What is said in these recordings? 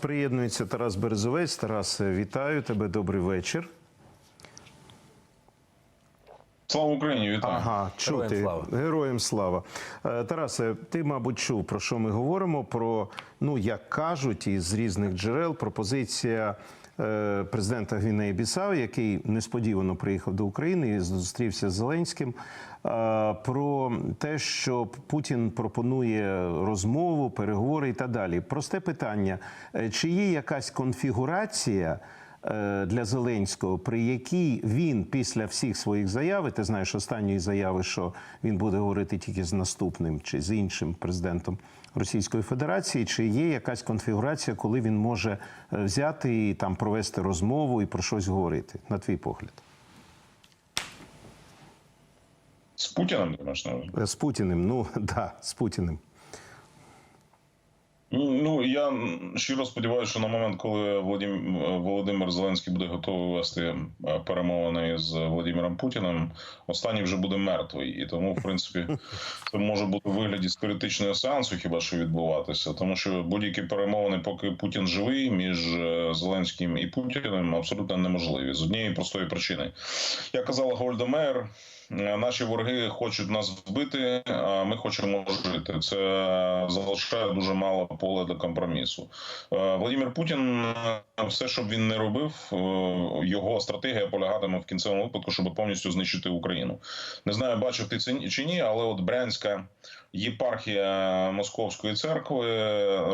приєднується Тарас Березовець. Тарас, вітаю тебе. Добрий вечір. Слава Україні, вітаю. Ага, Героям слава. Героям слава. Е, Тарасе, ти, мабуть, чув, про що ми говоримо? Про, ну, як кажуть, із різних джерел пропозиція президента Гвінеї Бісау, який несподівано приїхав до України і зустрівся з Зеленським. е, Про те, що Путін пропонує розмову, переговори і так далі. Просте питання: Е, чи є якась конфігурація? Е, для Зеленського, при якій він після всіх своїх заяв, ти знаєш останньої заяви, що він буде говорити тільки з наступним чи з іншим президентом Російської Федерації, чи є якась конфігурація, коли він може е, взяти і там провести розмову і про щось говорити, на твій погляд, З Путіним, ти маєш на увазі? Е, з Путіним? Ну да, з Путіним. Я щиро сподіваюся, що на момент, коли Володим... Володимир Зеленський буде готовий вести е, перемовини з Володимиром Путіним, останній вже буде мертвий, і тому, в принципі, це може бути в вигляді спіритичного сеансу, хіба що відбуватися, тому що будь-які перемовини, поки Путін живий, між е, Зеленським і Путіним абсолютно неможливі з однієї простої причини. Як казала Гольда е, наші вороги хочуть нас вбити, а ми хочемо жити. Це залишає дуже мало поля для компромісу. Е, Володимир Путін, е, все, що б він не робив, е, його стратегія полягатиме в кінцевому випадку, щоб повністю знищити Україну. Не знаю, бачив ти це чи ні, але от Брянська єпархія Московської церкви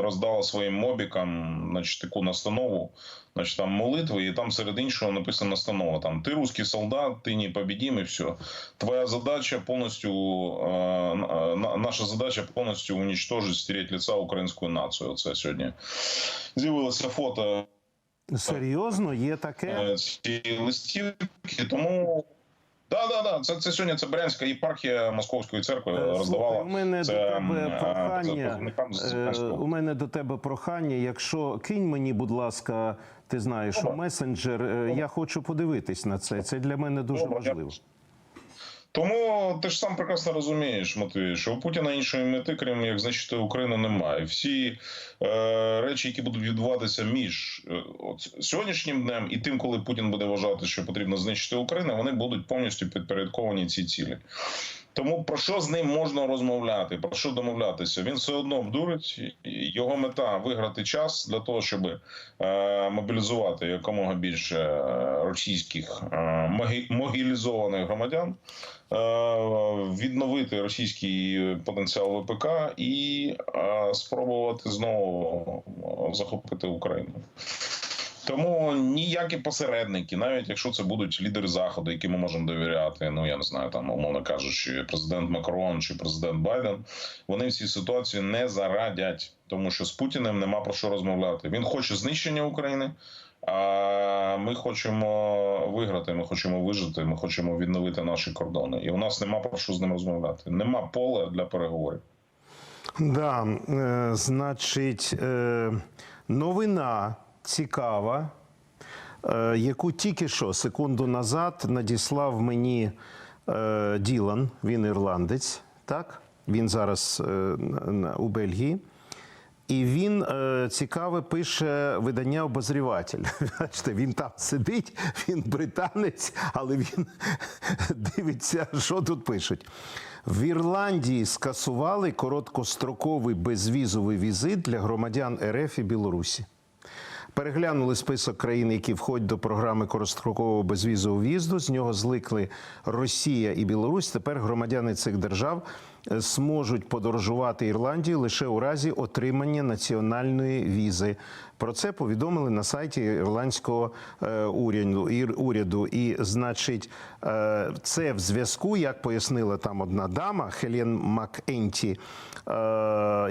роздала своїм мобікам, значить, таку настанову. Значить, там молитви, і там серед іншого написана настанова. Там ти русський солдат, ти не побідім, і все. Твоя задача повністю е, на- наша задача повністю уничтожити, стереть лица української нації. Оце сьогодні з'явилося фото Серйозно, є таке? е, цієї листівки. Тому да, да, да. Це, це сьогодні це Брянська єпархія Московської церкви Слухай, роздавала. У мене це, до тебе е, прохання. Е, У мене до тебе прохання. Якщо кинь мені, будь ласка, ти знаєш, у месенджер. Добре. Я хочу подивитись на це. Це для мене дуже Добре, важливо. Тому ти ж сам прекрасно розумієш, Матвій, що у Путіна іншої мети, крім як знищити Україну, немає. Всі е, речі, які будуть відбуватися між е, от, сьогоднішнім днем і тим, коли Путін буде вважати, що потрібно знищити Україну, вони будуть повністю підпорядковані цій цілі. Тому про що з ним можна розмовляти, про що домовлятися? Він все одно вдурить. Його мета виграти час для того, щоб е, мобілізувати якомога більше е, російських е, могі- могілізованих громадян, е, відновити російський потенціал ВПК і е, спробувати знову е, захопити Україну. Тому ніякі посередники, навіть якщо це будуть лідери заходу, яким ми можемо довіряти, ну я не знаю, там умовно кажучи, президент Макрон чи президент Байден, вони в цій ситуації не зарадять, тому що з Путіним нема про що розмовляти. Він хоче знищення України. А ми хочемо виграти, ми хочемо вижити, ми хочемо відновити наші кордони. І у нас нема про що з ним розмовляти. Нема поля для переговорів. Да, е, значить, е, новина цікава, е, яку тільки що секунду назад надіслав мені е, Ділан, він ірландець, так? Він зараз е, у Бельгії. І він цікаве пише видання обозріватель. Бачите, він там сидить, він британець, але він дивиться, що тут пишуть. В Ірландії скасували короткостроковий безвізовий візит для громадян РФ і Білорусі. Переглянули список країн, які входять до програми короткострокового безвізового в'їзду. З нього зликли Росія і Білорусь. Тепер громадяни цих держав зможуть подорожувати Ірландію лише у разі отримання національної візи. Про це повідомили на сайті ірландського е, уряду. І, значить, е, це в зв'язку, як пояснила там одна дама Хелен Макенті. е,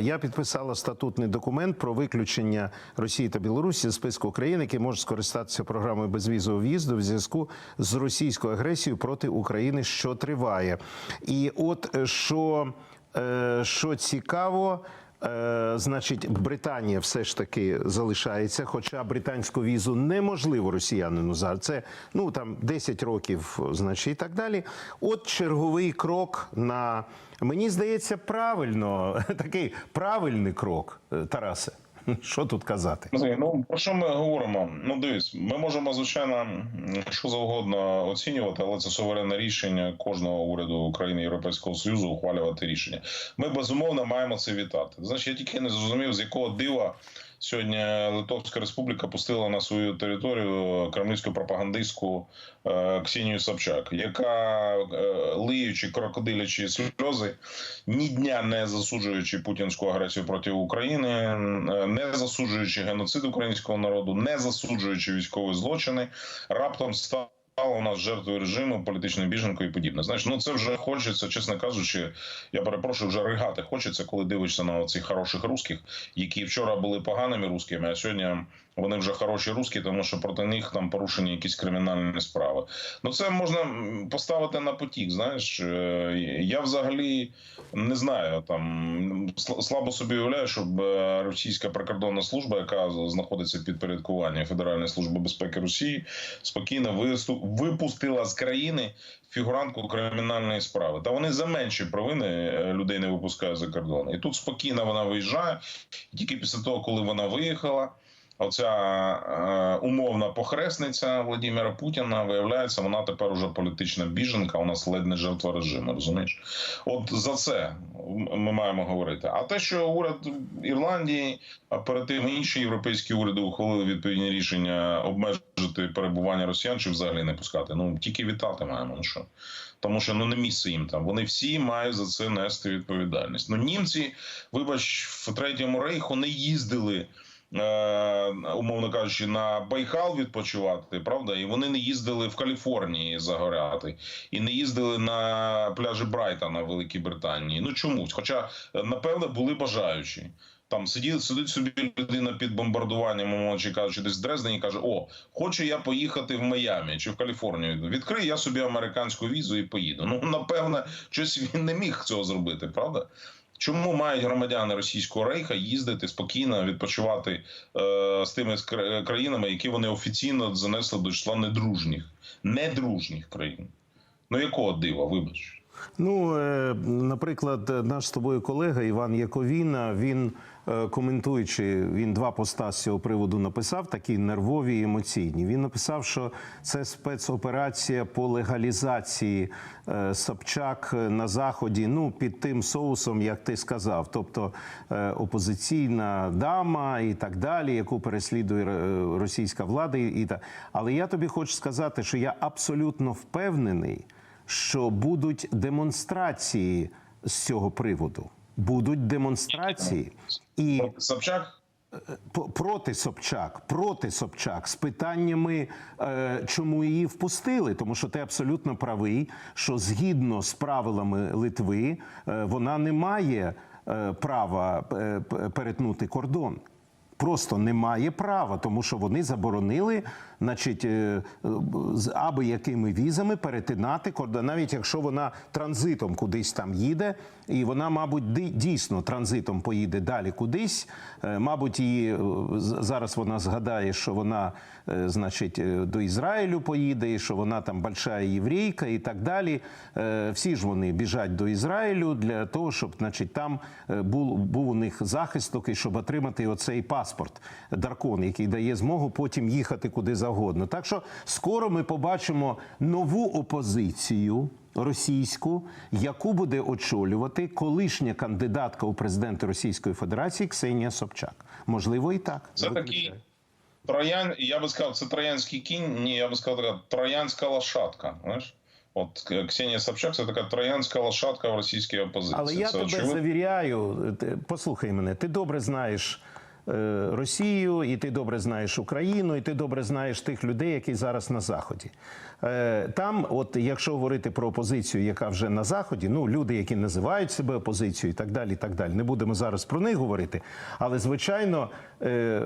Я підписала статутний документ про виключення Росії та Білорусі з списку країн, які можуть скористатися програмою безвізового в'їзду в зв'язку з російською агресією проти України, що триває. І от е, що, е, що цікаво. Е, Значить, Британія все ж таки залишається, хоча британську візу неможливо росіянину зараз. Це ну там 10 років, значить, і так далі. От черговий крок на мені здається, правильно такий правильний крок, е, Тарасе. Що тут казати? Ну про що ми говоримо? Ну дивись, ми можемо звичайно що завгодно оцінювати, але це суверенне рішення кожного уряду України Європейського союзу ухвалювати рішення. Ми безумовно маємо це вітати. Значить, я тільки не зрозумів, з якого дива сьогодні Литовська Республіка пустила на свою територію кремлівську пропагандистку е, Ксенію Собчак, яка е, лиючи крокодилячі сльози, ні дня не засуджуючи путінську агресію проти України, не засуджуючи геноцид українського народу, не засуджуючи військові злочини, раптом стала у нас жертвою режиму, політичною біженкою і подібне. Знаєш, ну це вже хочеться, чесно кажучи, я перепрошую, вже ригати хочеться, коли дивишся на цих хороших русських, які вчора були поганими русскими, а сьогодні вони вже хороші русські, тому що проти них там порушені якісь кримінальні справи. Ну це можна поставити на потік. Знаєш, Е, я взагалі не знаю там слабо собі уявляю, щоб е, російська прикордонна служба, яка знаходиться під підпорядкуванням Федеральної служби безпеки Росії, спокійно випустила з країни фігурантку кримінальної справи. Та вони за менші провини е, людей не випускають за кордон. І тут спокійно вона виїжджає. Тільки після того, коли вона виїхала. Оця е, умовна похресниця Владимира Путіна виявляється, вона тепер уже політична біженка. У нас ледь не жертва режиму. Розумієш? От за це ми маємо говорити. А те, що уряд Ірландії, перед тим інші європейські уряди ухвалили відповідні рішення обмежити перебування росіян чи взагалі не пускати. Ну тільки вітати маємо. Ну що? Тому що ну не місце їм там. Вони всі мають за це нести відповідальність. Ну німці, вибач, в третьому рейху не їздили. Е, Умовно кажучи, на Байкал відпочивати, правда, і вони не їздили в Каліфорнії загоряти, і не їздили на пляжі Брайтона в Великій Британії. Ну чомусь, хоча е, напевне були бажаючі. Там сидить, сидить собі людина під бомбардуванням, умовно чи кажучи, десь в Дрездені каже: О, хочу я поїхати в Майамі чи в Каліфорнію. Відкрий я собі американську візу і поїду. Ну напевне, щось він не міг цього зробити, правда? Чому мають громадяни російського рейха їздити спокійно відпочивати е, з тими країнами, які вони офіційно занесли до числа недружніх, недружніх країн? Ну якого дива, вибач? Ну, е, наприклад, наш з тобою колега Іван Яковіна, він коментуючи, він два поста з цього приводу написав, такі нервові і емоційні. Він написав, що це спецоперація по легалізації е, Собчак на заході. Ну, під тим соусом, як ти сказав, тобто е, опозиційна дама і так далі, яку переслідує е, російська влада, і так. Але я тобі хочу сказати, що я абсолютно впевнений що будуть демонстрації з цього приводу. Будуть демонстрації і Собчак п- проти Собчак, проти Собчак з питаннями, е, чому її впустили. Тому що ти абсолютно правий, що згідно з правилами Литви е, вона не має е, права е, перетнути кордон. Просто немає права, тому що вони заборонили, значить, е, з аби якими візами перетинати кордон, навіть якщо вона транзитом кудись там їде, і вона, мабуть, дійсно транзитом поїде далі кудись. Е, Мабуть, її е, зараз вона згадає, що вона, значить, до Ізраїлю поїде, і що вона там большая єврейка і так далі. Всі ж вони біжать до Ізраїлю для того, щоб, значить, там був, був у них захисток і щоб отримати оцей паспорт Даркон, який дає змогу потім їхати куди завгодно. Так що скоро ми побачимо нову опозицію. Російську, яку буде очолювати колишня кандидатка у президенти Російської Федерації Ксенія Собчак. Можливо, і так. Це такий троян, я би сказав, це троянський кінь. Ні, я би сказав, така троянська лошадка. Знаєш? От Ксенія Собчак це така троянська лошадка в російській опозиції. Але я це тебе очевидно. завіряю, послухай мене, ти добре знаєш е, Росію, і ти добре знаєш Україну, і ти добре знаєш тих людей, які зараз на Заході. Е, Там, от якщо говорити про опозицію, яка вже на Заході, ну люди, які називають себе опозицією, і так далі, і так далі. Не будемо зараз про них говорити. Але звичайно, е,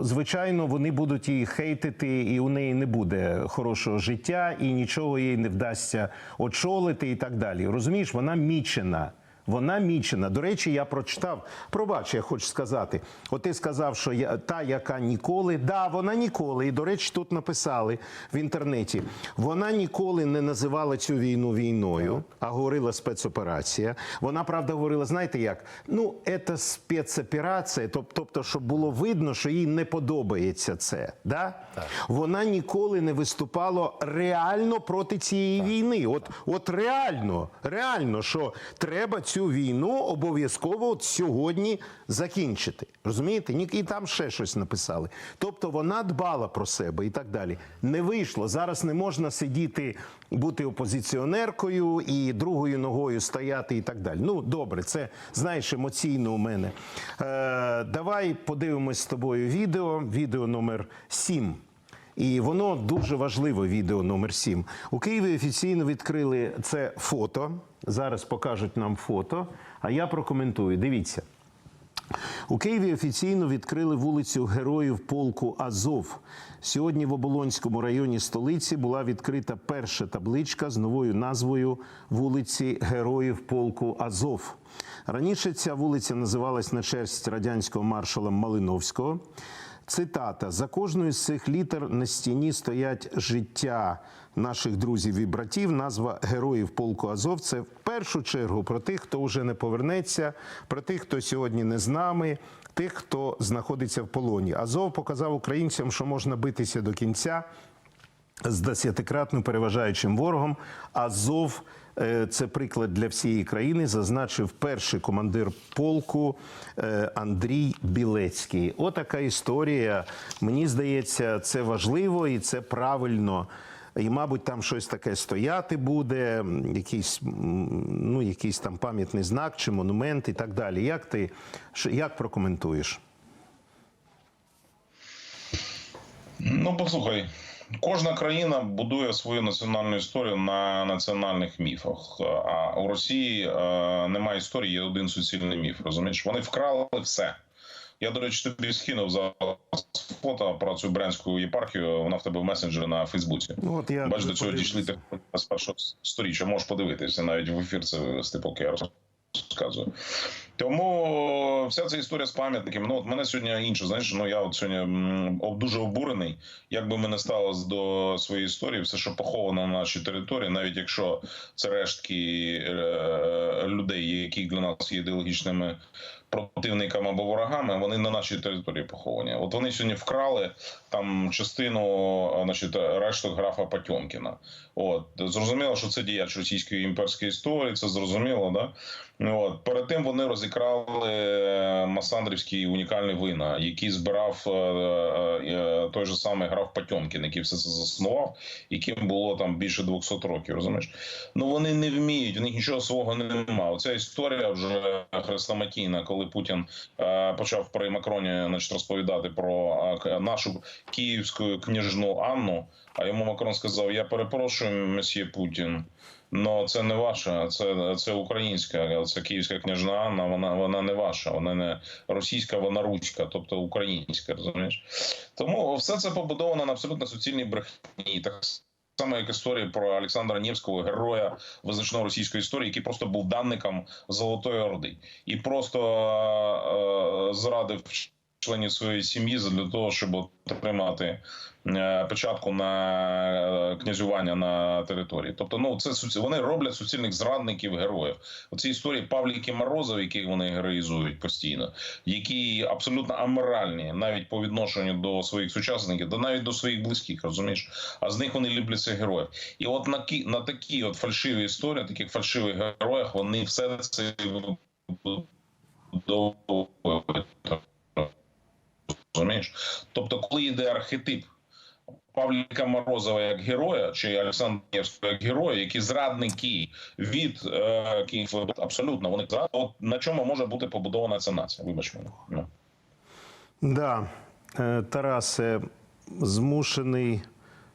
звичайно, вони будуть її хейтити, і у неї не буде хорошого життя, і нічого їй не вдасться очолити, і так далі. Розумієш, вона мічена. Вона мічена. До речі, я прочитав. Пробач, я хочу сказати. От ти сказав, що я та, яка ніколи, да, вона ніколи. І до речі, тут написали в інтернеті. Вона ніколи не називала цю війну війною, а говорила спецоперація. Вона правда говорила, знаєте як? Ну, це спецоперація, тобто, щоб було видно, що їй не подобається це. Да? Вона ніколи не виступала реально проти цієї війни. От, от реально, реально, що треба цю війну обов'язково от сьогодні закінчити. Розумієте? І там ще щось написали. Тобто вона дбала про себе і так далі. Не вийшло. Зараз не можна сидіти, бути опозиціонеркою і другою ногою стояти і так далі. Ну, добре, це знаєш емоційно у мене. Е, давай подивимось з тобою відео. Відео номер 7. І воно дуже важливе відео номер 7. У Києві офіційно відкрили це фото. Зараз покажуть нам фото. А я прокоментую. Дивіться. У Києві офіційно відкрили вулицю Героїв полку Азов. Сьогодні в Оболонському районі столиці була відкрита перша табличка з новою назвою вулиці Героїв полку Азов. Раніше ця вулиця називалась на честь радянського маршала Малиновського. Цитата: за кожною з цих літер на стіні стоять життя наших друзів і братів. Назва героїв полку Азов. Це першу чергу про тих, хто вже не повернеться, про тих, хто сьогодні не з нами, тих, хто знаходиться в полоні. Азов показав українцям, що можна битися до кінця з десятикратно переважаючим ворогом. Азов е, це приклад для всієї країни, зазначив перший командир полку е, Андрій Білецький. Отака історія. Мені здається, це важливо і це правильно. І, мабуть, там щось таке стояти буде, якийсь, ну, якийсь там пам'ятний знак чи монумент і так далі. Як ти як прокоментуєш? Ну, послухай, кожна країна будує свою національну історію на національних міфах. А у Росії е, немає історії, є один суцільний міф. Розумієш, вони вкрали все. Я, до речі, тобі скинув за фото про цю брянську єпархію. Вона в тебе в месенджері на Фейсбуці. Ну, от я Бачиш, до цього дійшли так з першого сторіччя. Можеш подивитися навіть в ефір це вести, поки я розказую. Тому вся ця історія з пам'ятниками. Ну от мене сьогодні інше. Знаєш, ну я от сьогодні дуже обурений. Як би ми не ставились до своєї історії, все, що поховано на нашій території, навіть якщо це рештки е, людей, які для нас є ідеологічними противниками або ворогами, вони на нашій території поховані. От вони сьогодні вкрали там частину, значить, решток графа Потьомкіна. От зрозуміло, що це діяч російської імперської історії, це зрозуміло, да. От перед тим вони розікрали е, Масандрівський унікальний вина, який збирав е, е, той же самий граф Потьомкін, який все це заснував, яким було там більше 200 років. Розумієш? Ну вони не вміють, у них нічого свого немає. Оця історія вже хрестоматійна, коли Путін е, почав при Макроні значить, розповідати про е, нашу київську княжну Анну. А йому Макрон сказав: Я перепрошую, месьє Путін. Ну, це не ваша, це, це українська, це київська княжна Анна. Вона вона не ваша, вона не російська, вона руська, тобто українська. Розумієш? Тому все це побудовано на абсолютно суцільній брехні. Так само, як історія про Олександра Невського, героя визначного російської історії, який просто був данником Золотої Орди, і просто е, зрадив членів своєї сім'ї для того, щоб отримати е, печатку на е, князювання на території. Тобто, ну це вони роблять суцільних зрадників героїв. Оці історії Павліки Морозов, яких вони героїзують постійно, які абсолютно аморальні, навіть по відношенню до своїх сучасників, да навіть до своїх близьких, розумієш? А з них вони люблять цих героїв. І от на кі на такі от фальшиві історії, таких фальшивих героях, вони все це вибудовують. Розумієш? Тобто, коли йде архетип Павліка Морозова як героя, чи Олександра Невського як героя, які зрадники від е, Києва, абсолютно вони зрад... От на чому може бути побудована ця нація? Вибач мене. Ну. Да, Е, Тарасе, змушений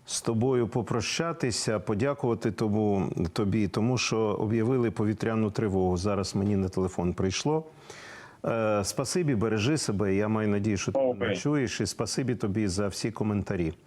з тобою попрощатися, подякувати тому тобі, тому що об'явили повітряну тривогу. Зараз мені на телефон прийшло. Е, Спасибі, бережи себе. Я маю надію, що ти okay. чуєш, і спасибі тобі за всі коментарі.